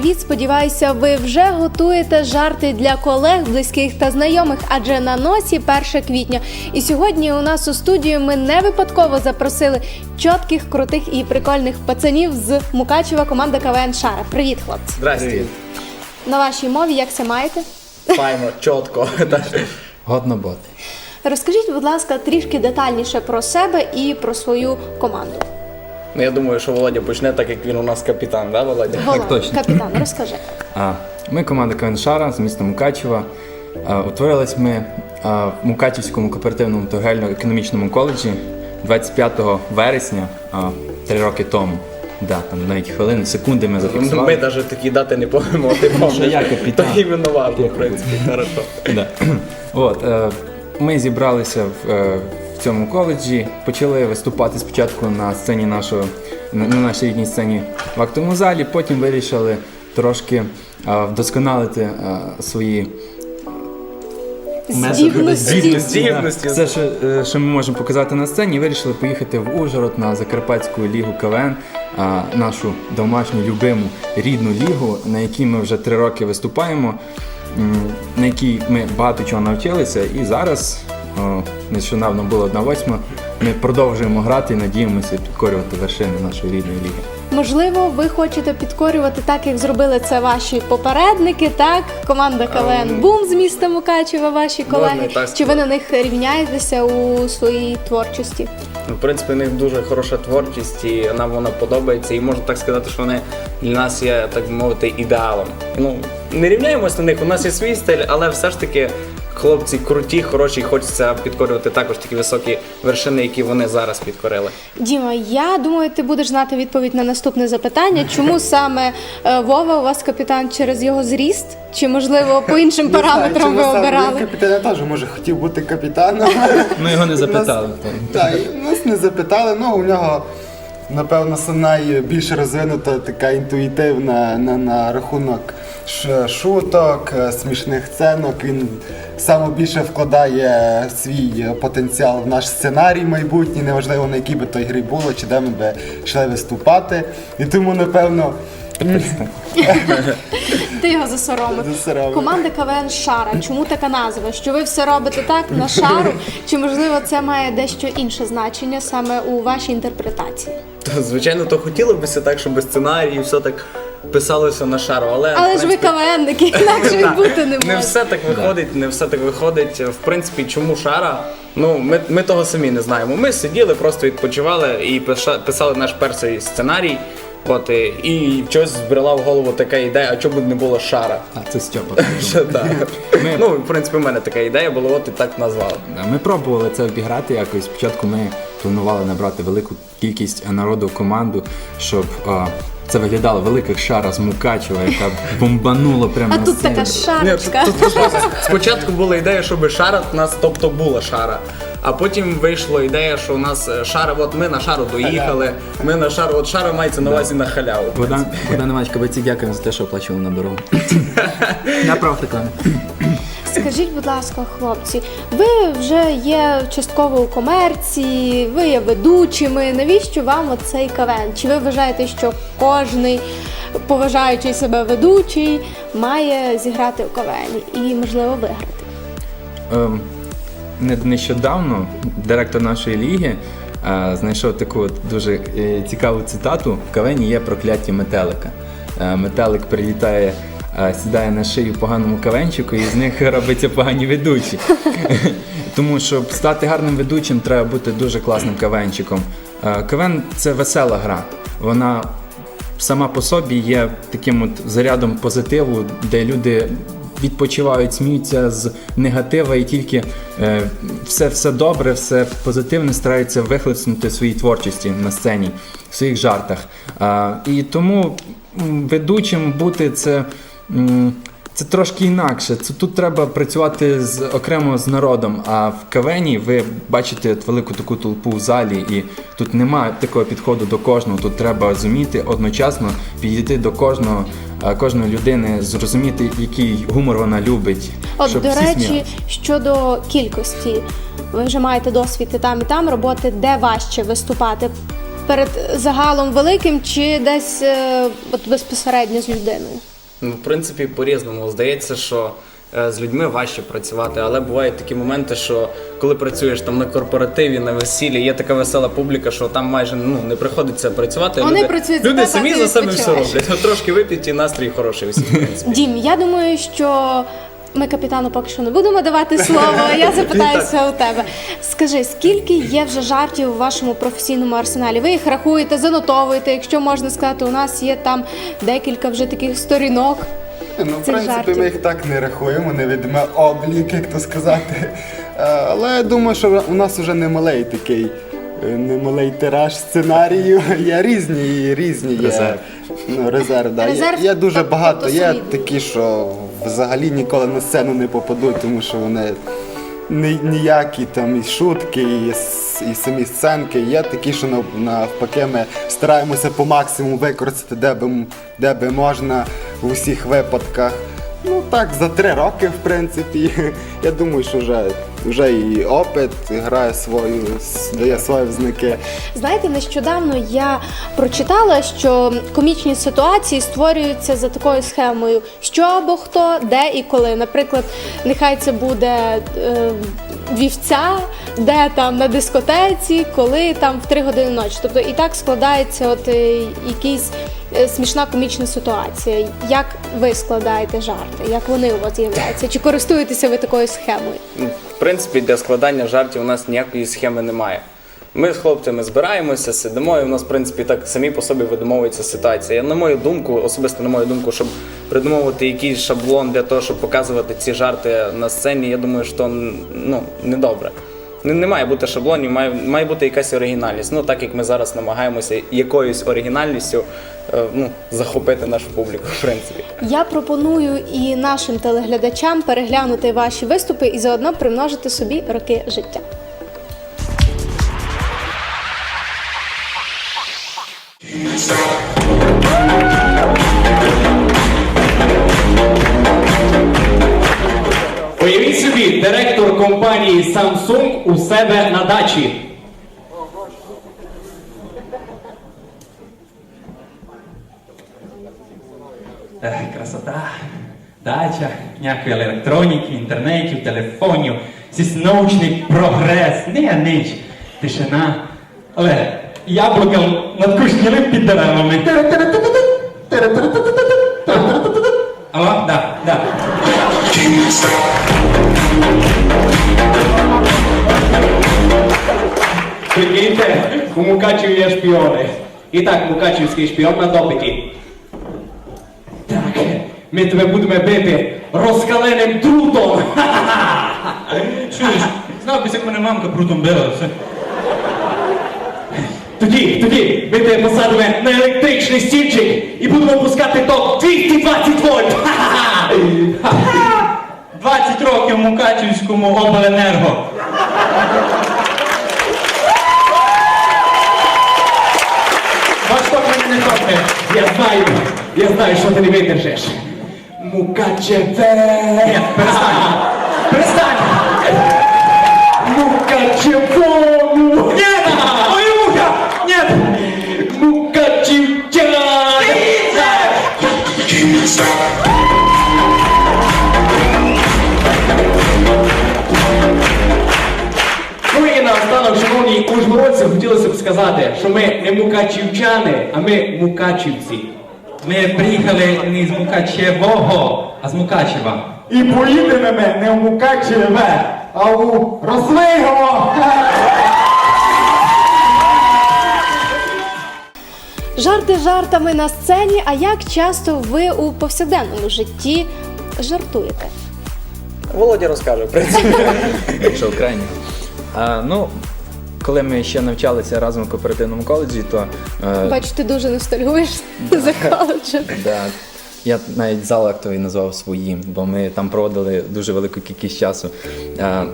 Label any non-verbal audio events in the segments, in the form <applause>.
привіт! Сподіваюся, ви вже готуєте жарти для колег, близьких та знайомих, адже на носі 1 квітня. І сьогодні у нас у студію ми не випадково запросили чітких, крутих і прикольних пацанів з Мукачева команда КВН Шара. Привіт, хлопці! Здрасте. На вашій мові як це маєте? Файно, чітко. <laughs> Годно бути. Розкажіть, будь ласка, трішки детальніше про себе і про свою команду. Ну, я думаю, що Володя почне так, як він у нас капітан, да, Володя? Володя, точно. капітан, розкажи. А, ми команда КВН Шара з міста Мукачева. А, утворились ми а, в Мукачівському кооперативному торгельно-економічному коледжі 25 вересня, а, три роки тому. Да, там навіть хвилини, секунди ми Ми навіть такі дати не помимо, ти помниш. я капітан. То іменно важно, в принципі, хорошо. Да. <clears throat> От, е, ми зібралися в, е, в цьому коледжі, почали виступати спочатку на сцені нашого, на, на нашій рідній сцені в актовому залі, потім вирішили трошки е, вдосконалити е, свої Здібності. Здібності. Все, що, е, що ми можемо показати на сцені, вирішили поїхати в Ужгород на Закарпатську лігу КВН, а, нашу домашню любиму рідну лігу, на якій ми вже три роки виступаємо, м, на якій ми багато чого навчилися. І зараз, нещодавно було одна восьма, ми продовжуємо грати і надіємося підкорювати вершини нашої рідної ліги. Можливо, ви хочете підкорювати так, як зробили це ваші попередники, так? Команда КВН Бум з міста Мукачева, ваші колеги. так Чи ви на них рівняєтеся у своїй творчості? Ну, В принципі, у них дуже хороша творчість, і нам вона подобається. І можна так сказати, що вони для нас є, так би мовити, ідеалом. Ну, не рівняємось на них, у нас є свій стиль, але все ж таки хлопці круті, хороші, і хочеться підкорювати також такі високі вершини, які вони зараз підкорили. Діма, я думаю, ти будеш знати відповідь на наступне запитання. Чому <laughs> саме е, Вова у вас капітан через його зріст? Чи можливо по іншим параметрам ви обирали? Капітан я теж може хотів бути капітаном. Ми <laughs> його не запитали. <laughs> Так, нас не запитали, ну у нього. Напевно, це найбільш розвинута така інтуїтивна на, на рахунок шуток, е, смішних сценок. Він саме більше вкладає свій потенціал в наш сценарій майбутній, неважливо на якій би той грі було, чи де ми би йшли виступати. І тому, напевно, Ти його засоромив. Засоромив. Команда КВН Шара. Чому така назва? Що ви все робите так на шару? Чи можливо це має дещо інше значення саме у вашій інтерпретації? То, звичайно, то хотілося б так, щоб сценарій і все так писалося на шару, але. Але в ж ви принципі, КВНники, <laughs> інакше й бути не Не може. все так виходить, не все так виходить. В принципі, чому шара? Ну, ми, ми того самі не знаємо. Ми сиділи, просто відпочивали і пиша- писали наш перший сценарій. От, і, і щось збрела в голову така ідея, а чому б не було шара? <laughs> А це Стьопа. Що, так. Ми- Ну, в принципі, в мене така ідея була, от і так назвали. Да, Ми пробували це обіграти якось. Спочатку ми планували набрати велику кількість народу в команду, щоб а, це виглядало велика шара з Мукачева, яка бомбанула прямо А на тут сцені. така шарочка. Ні, тут- тут Спочатку була ідея, щоб шара в нас, тобто була шара. А потім вийшла ідея, що у нас шара, от ми на шару доїхали, ми на шару, от шара мається на увазі на халяву. Богдан, Богдан Іванович Кабаці, дякуємо за те, що оплачували на дорогу. <laughs> Направте Скажіть, будь ласка, хлопці, ви вже є частково у комерції, ви є ведучими. Навіщо вам оцей КВН? Чи ви вважаєте, що кожний поважаючий себе ведучий має зіграти у КВН і, можливо, виграти? Ем, не- Нещодавно директор нашої ліги е, знайшов таку дуже е, цікаву цитату. В кавені є прокляття метелика. Е, Метелик прилітає, сідає на шию поганому кавенчику, і з них <laughs> робиться погані ведучі. <laughs> Тому щоб стати гарним ведучим, треба бути дуже класним кавенчиком. Е, Кавен це весела гра. Вона сама по собі є таким от зарядом позитиву, де люди відпочивають, сміються з негатива і тільки е, все, все добре, все позитивне стараються вихлеснути своїй творчості на сцені, в своїх жартах. І тому ведучим бути це. Це трошки інакше. Це тут треба працювати з окремо з народом. А в кавені ви бачите от велику таку толпу в залі, і тут немає такого підходу до кожного. Тут треба зуміти одночасно підійти до кожного, е, кожної людини, зрозуміти, який гумор вона любить. От, щоб до всі речі, сміялися. щодо кількості, ви вже маєте досвід і там, і там роботи, де важче виступати? Перед загалом великим чи десь е, от безпосередньо з людиною? Ну, в принципі, по-різному. Здається, що е, з людьми важче працювати, але бувають такі моменти, що коли працюєш там на корпоративі, на весіллі, є така весела публіка, що там майже ну, не приходиться працювати. Вони люди, працюють люди самі за себе все роблять. Трошки вип'ють і настрій хороший усі, в принципі. Дім, я думаю, що ми капітану поки що не будемо давати слово. а Я <laughs> запитаюся у тебе. Скажи, скільки є вже жартів у вашому професійному арсеналі? Ви їх рахуєте, занотовуєте. Якщо можна сказати, у нас є там декілька вже таких сторінок. Ну, в принципі, жартів. ми їх так не рахуємо, не ведемо облік, як то сказати. Е, Але я думаю, що у нас вже немалий такий, е, немалий тираж сценарію. <laughs> Є різні, різні є. Резерв. Ну, резерв, да. Резерв, є, є дуже тобто, багато. Є такі, що взагалі ніколи на сцену не попадуть, тому що вони ні- ніякі там і шутки, і, і самі сценки. Є такі, що навпаки ми стараємося по максимуму використати, де би, де би можна в усіх випадках. Ну так, за три роки, в принципі, <laughs> я думаю, що вже, вже і опит грає свою, дає свої взнаки. Знаєте, нещодавно я прочитала, що комічні ситуації створюються за такою схемою, що або хто, де і коли. Наприклад, нехай це буде е, вівця, де там на дискотеці, коли там в 3 години ночі. Тобто і так складається от е, якийсь. е, Смішна комічна ситуація. Як ви складаєте жарти? Як вони у вас з'являються? Чи користуєтеся ви такою схемою? Принципі, для складання жартів у нас ніякої схеми немає. Ми з хлопцями збираємося, сидимо, і в нас, в принципі, так самі по собі видумовується ситуація. Я, На мою думку, особисто на мою думку, щоб придумовувати якийсь шаблон для того, щоб показувати ці жарти на сцені, я думаю, що ну, недобре. Не, не має бути шаблонів, має, має бути якась оригінальність. Ну, так як ми зараз намагаємося якоюсь оригінальністю е, ну, захопити нашу публіку, в принципі. Я пропоную і нашим телеглядачам переглянути ваші виступи і заодно примножити собі роки життя. Уявіть компанії Samsung у себе на дачі. Ех, красота. Дача, ніякої електроніки, інтернетів, телефонів, сісь научний прогрес, не ніч, тишина. Але яблука надкушніли під деревами. Алло, да, да. Прикиньте, у Мукачеві є шпіони. І так, Мукачевський шпіон на допиті. Так, ми тебе будемо бити розкаленим трутом. Чуєш, знав би, як мене мамка прутом била. все. Тоді, тоді ми тебе посадимо на електричний стільчик і будемо пускати ток 220 вольт. Ха-ха! 20 років Мукачівському обленерго. Токне. Я знаю, я знаю, що ти не видержиш. Мукачеве. Ні, перестань. <laughs> Перестань! Мукачевому! Шановні хотілося б сказати, що ми не мукачівчани, а ми мукачівці. Ми приїхали не з Мукачевого, а з Мукачева. І поїдемо ми не в Мукачеве, а у Розвигово! Жарти жартами на сцені. А як часто ви у повсякденному житті жартуєте? Володя розкаже, в принципі. якщо. А, ну, коли ми ще навчалися разом в кооперативному коледжі, то е, Бачу, ти дуже ностальгуєш за коледжем. да, я навіть зал актовий назвав своїм, бо ми там проводили дуже велику кількість часу. Е,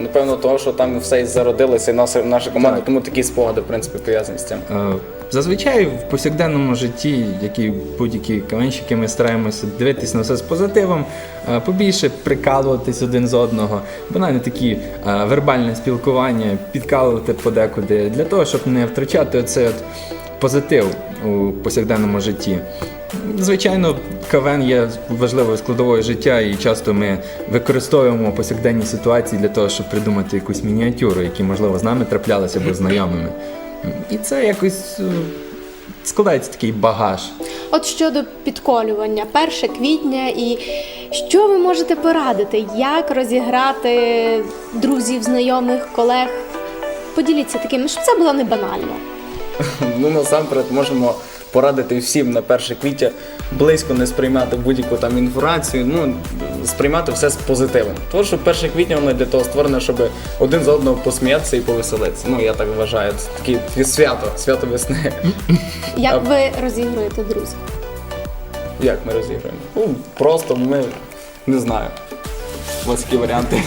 Напевно, того, що там все і зародилося, і наша, наша команда, Так. тому такі спогади, в принципі, пов'язані з цим. Зазвичай в повсякденному житті, як і будь-які кавенщики, ми стараємося дивитися на все з позитивом, е, побільше прикалуватись один з одного, банально такі е, вербальне спілкування, підкалувати подекуди, для того, щоб не втрачати оцей от позитив у повсякденному житті. Звичайно, КВН є важливою складовою життя, і часто ми використовуємо повсякденні ситуації для того, щоб придумати якусь мініатюру, які, можливо, з нами траплялися або знайомими. І це якось е, складається такий багаж. От щодо підколювання, 1 квітня, і що ви можете порадити, як розіграти друзів, знайомих, колег? Поділіться таким, щоб це було не банально. <laughs> Ну насамперед можемо порадити всім на 1 квітня близько не сприймати будь-яку там інформацію, ну сприймати все з позитивом. Тому що 1 квітня воно для того створене, щоб один з одного посміятися і повеселитися. Ну я так вважаю, це таке таке свято, свято весни. Як ви розігруєте друзів? Як ми розіграємо? Ну просто ми не знаю. У вас які варіанти.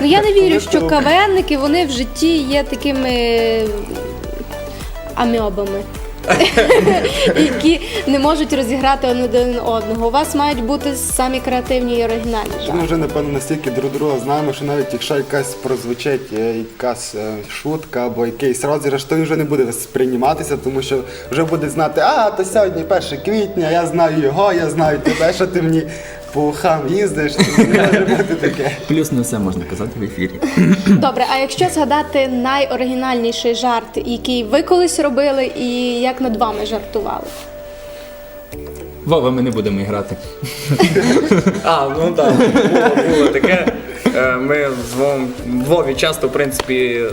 Ну я не вірю, що кавенники вони в житті є такими амьобами. <laughs> Які не можуть розіграти один одного. У вас мають бути самі креативні і оригінальні Ми жарти. вже напевно настільки друг друга знаємо, що навіть якщо якась прозвучить е, якась е, шутка або якийсь розіграш, то він вже не буде сприйматися, тому що вже буде знати, а то сьогодні 1 квітня, я знаю його, я знаю тебе, що ти мені по ухам їздиш. то Не може <laughs> бути таке. Плюс не все можна казати в ефірі. <clears throat> Добре, а якщо згадати найоригінальніший жарт, який ви колись робили, і як над вами жартували? Вова, ми не будемо грати. <laughs> А, ну так, було, було таке. Е, Ми з Вовом, Вові часто, в принципі,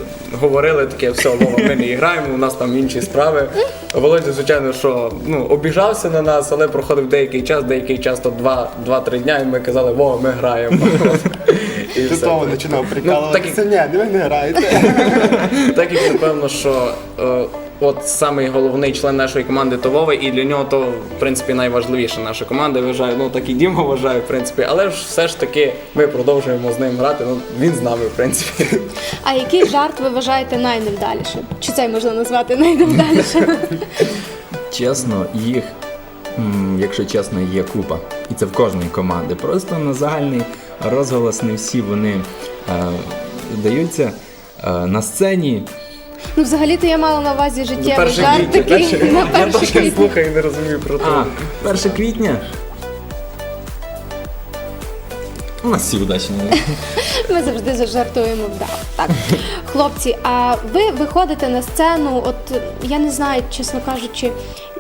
говорили таке, все, Вова, ми не граємо, у нас там інші справи. Володя, звичайно, що ну, обіжався на нас, але проходив деякий час, деякий час, то 2-3 дня, і ми казали, во, ми граємо. <laughs> І Ти все. того починав Ну, так прикалуватися. Ні, не ви не граєте. <laughs> Так як напевно, що е, от самий головний член нашої команди то Вова, і для нього то в принципі найважливіша наша команда. Я вважаю, ну так і Діма вважає, в принципі, але ж все ж таки ми продовжуємо з ним грати. Ну він з нами, в принципі. А який жарт ви вважаєте найневдалішим? Чи це можна назвати найневдалішим? Чесно, їх, якщо чесно, є купа. І це в кожної команди. Просто на загальний розголос не всі вони е, даються е, на сцені. Ну, взагалі-то я мала на увазі життєвий Перше жарт квітня, такий перше- на Я перше трошки квітня. слухаю і не розумію про А, те. 1 квітня. У нас всі удачні. <laughs> Ми завжди зажартуємо вдало. Так, <laughs> хлопці, а ви виходите на сцену? От я не знаю, чесно кажучи,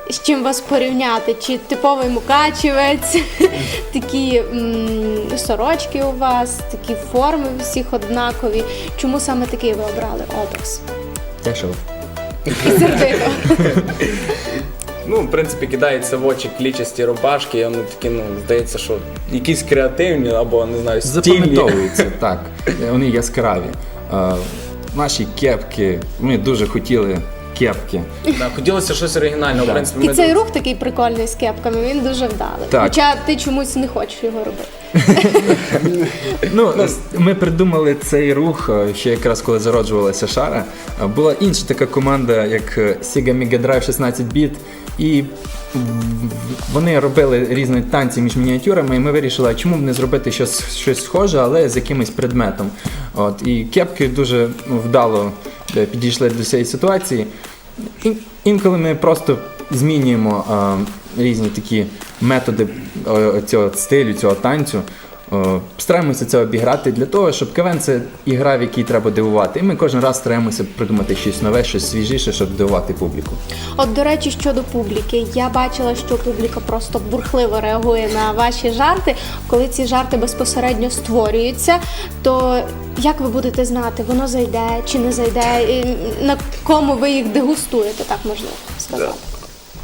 з чим вас порівняти? Чи типовий мукачівець, <laughs> такі м, сорочки у вас, такі форми всіх однакові. Чому саме такий ви обрали образ? І сердито. Ну, в принципі, кидається в очі клічасті рубашки, і вони такі, ну, здається, що якісь креативні або не знаю, стильні. запам'ятовуються, так. Вони яскраві. Е, наші кепки, ми дуже хотіли кепки. Да, хотілося щось оригінальне, в принципі, І ми цей рух такий прикольний з кепками, він дуже вдалий. Так. Хоча ти чомусь не хочеш його робити. Ну, ми придумали цей рух е, ще якраз коли зароджувалася шара. Е, Була інша така команда, як е, Sega Mega Drive 16 біт, і вони робили різні танці між мініатюрами, і ми вирішили, чому б не зробити щось, щось схоже, але з якимось предметом. От, і кепки дуже ну, вдало підійшли до цієї ситуації. Ін- Інколи ми просто змінюємо е, різні такі методи е, цього стилю, цього танцю. Е, стараємося це обіграти для того, щоб КВН це ігра, в якій треба дивувати. І ми кожен раз стараємося придумати щось нове, щось свіжіше, щоб дивувати публіку. От, до речі, щодо публіки, я бачила, що публіка просто бурхливо реагує на ваші жарти. Коли ці жарти безпосередньо створюються, то як ви будете знати, воно зайде чи не зайде, і на кому ви їх дегустуєте, так можна сказати.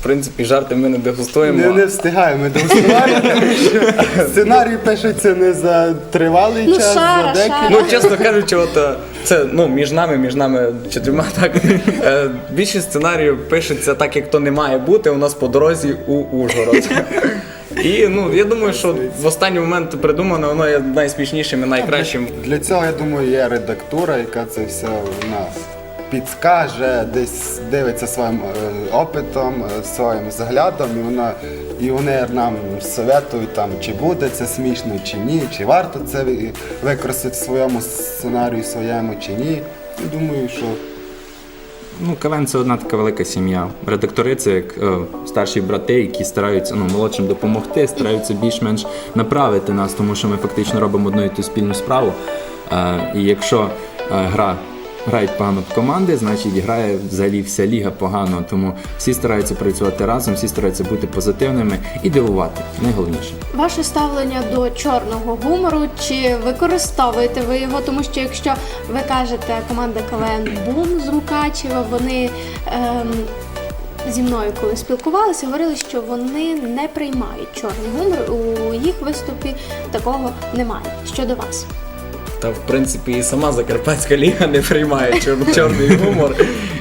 В принципі, жарти ми не дегустуємо. Не, не встигаємо дегустувати, <laughs> тому що сценарій пишеться не за тривалий Ну, час, шара, за декілька. Ну, чесно кажучи, от е, це ну між нами, між нами чотирма так. е, Більшість сценаріїв пишеться так, як то не має бути. У нас по дорозі у Ужгород. І ну я думаю, що в останній момент придумано, воно є найсмішнішим і найкращим. Для цього, я думаю, є редактура, яка це все у нас підскаже, десь дивиться своїм е, опитом, е, своїм заглядом, і вона і вони нам советують, там, чи буде це смішно, чи ні, чи варто це ви- використати в своєму сценарію, своєму чи ні. І думаю, що ну, КВН це одна така велика сім'я. Редактори це як е, старші брати, які стараються ну, молодшим допомогти, стараються більш-менш направити нас, тому що ми фактично робимо одну і ту спільну справу. Е, і якщо е, гра грають погано команди, значить грає взагалі вся ліга погано. Тому всі стараються працювати разом, всі стараються бути позитивними і дивувати. Найголовніше. Ваше ставлення до чорного гумору, чи використовуєте ви його? Тому що якщо ви кажете команда КВН Бум з Мукачева, вони ем, зі мною коли спілкувалися, говорили, що вони не приймають чорний гумор. У їх виступі такого немає. Щодо вас. Та в принципі і сама Закарпатська ліга не приймає чор- чорний гумор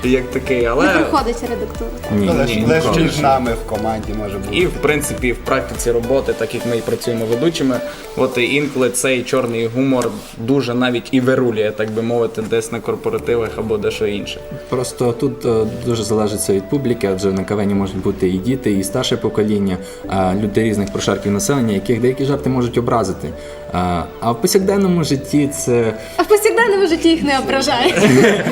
як такий, Не але проходить редактуру. так? Ні, Лише ні, лише ніколи. між нами в команді може бути. і в принципі в практиці роботи, так як ми і працюємо ведучими, от і інколи цей чорний гумор дуже навіть і вирулює, так би мовити, десь на корпоративах або дещо інше. Просто тут е, дуже залежить все від публіки, адже на кавені можуть бути і діти, і старше покоління, е, люди різних прошарків населення, яких деякі жарти можуть образити. Е, А в повсякденному житті це А в повсякденному житті їх не ображає.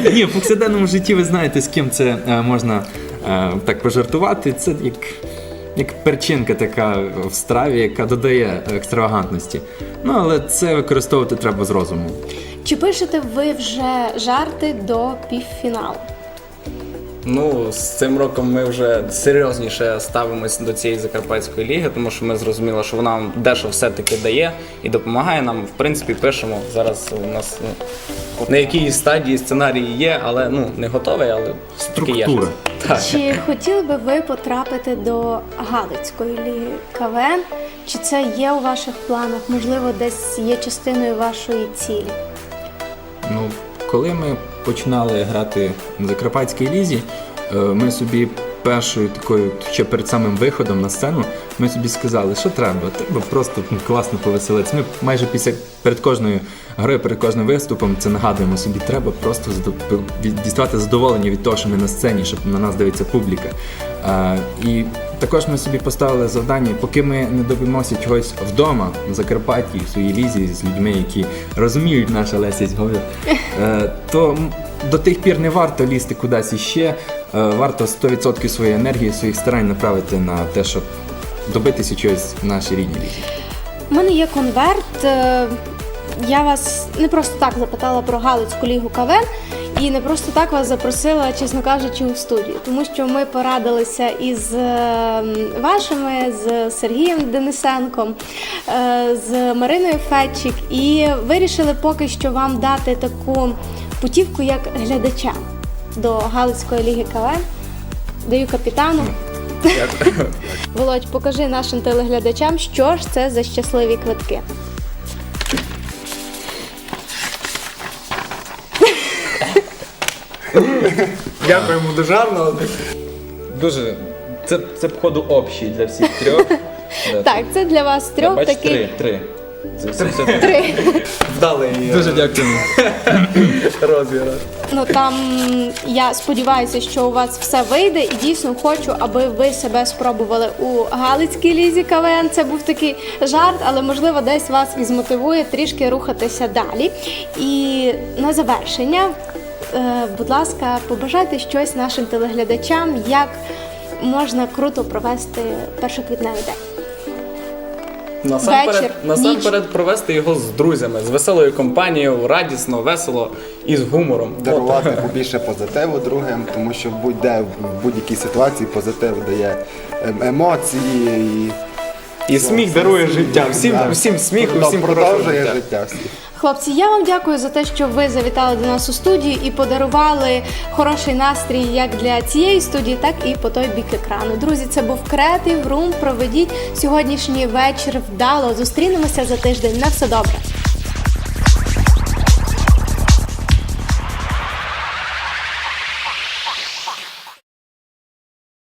<laughs> ні, в повсякденному житті ви знаєте, з ким це е, можна е, так пожартувати. Це як, як перчинка така в страві, яка додає екстравагантності. Ну але це використовувати треба з розумом. Чи пишете ви вже жарти до півфіналу? Ну, з цим роком ми вже серйозніше ставимося до цієї закарпатської ліги, тому що ми зрозуміли, що вона нам дещо все-таки дає і допомагає нам. В принципі, пишемо зараз. У нас ну, на якій стадії сценарій є, але ну не готовий, але все-таки є. Структура. Так. Чи хотіли би ви потрапити до Галицької ліги КВН? Чи це є у ваших планах? Можливо, десь є частиною вашої цілі? Ну, коли ми починали грати на Закарпатській лізі, е, ми собі першою такою, ще перед самим виходом на сцену, ми собі сказали, що треба. Треба просто класно повеселитися. Ми майже після перед кожною грою, перед кожним виступом це нагадуємо собі. Треба просто діставати задоволення від того, що ми на сцені, щоб на нас дивиться публіка. Е, і також ми собі поставили завдання, поки ми не добимося чогось вдома на Закарпатті, в своїй лізі з людьми, які розуміють наша Лесість Говір, е, то до тих пір не варто лізти кудись іще. Е, Варто 100% своєї енергії, своїх старань направити на те, щоб добитися чогось в нашій рідній лізі. У мене є конверт. е, Я вас не просто так запитала про Галицьку лігу КВН і не просто так вас запросила, чесно кажучи, у студію, тому що ми порадилися із е, вашими, з Сергієм Денисенком, з Мариною Фетчик, і вирішили поки що вам дати таку путівку як глядача до Галицької ліги КВН. Даю капітану. Володь, покажи нашим телеглядачам, що ж це за щасливі квитки. Дякуємо дуже гарно. Дуже це, це походу общий для всіх трьох. <laughs> Так, це для вас трьох такий три. Це все, три. Вдалий е, Дуже дякуємо. розіграш. Ну там я сподіваюся, що у вас все вийде, і дійсно хочу, аби ви себе спробували у Галицькій лізі КВН. Це був такий жарт, але можливо десь вас і змотивує трішки рухатися далі. І на завершення, е, будь ласка, побажайте щось нашим телеглядачам, як можна круто провести першоквітневий день. Насамперед, Вечір, насамперед провести його з друзями, з веселою компанією, радісно, весело і з гумором. Дарувати побільше позитиву другим, тому що будь-де в будь-якій ситуації позитив дає ем, емоції і І сміх дарує життя. Всім, всім сміху, Продов- всім хорошого продовжує життя. життя всіх. Хлопці, я вам дякую за те, що ви завітали до нас у студію і подарували хороший настрій як для цієї студії, так і по той бік екрану. Друзі, це був Creative Room. Проведіть сьогоднішній вечір вдало. Зустрінемося за тиждень. На все добре.